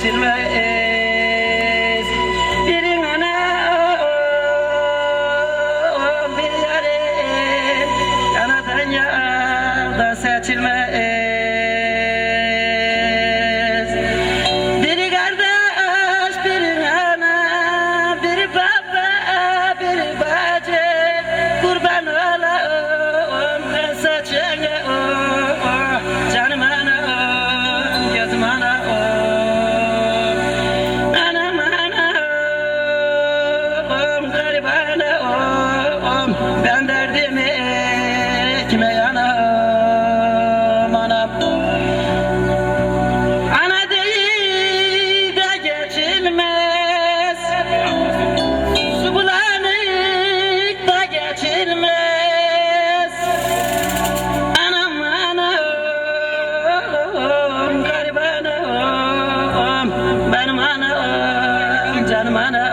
geçirmeyiz Birin anam billerim Yanadan yağda seçilmeyiz Ben derdimi kime yanam anam Ana değil de geçilmez. Su bulanık da geçilmez. Anam anam garip anam Benim anam canım anam.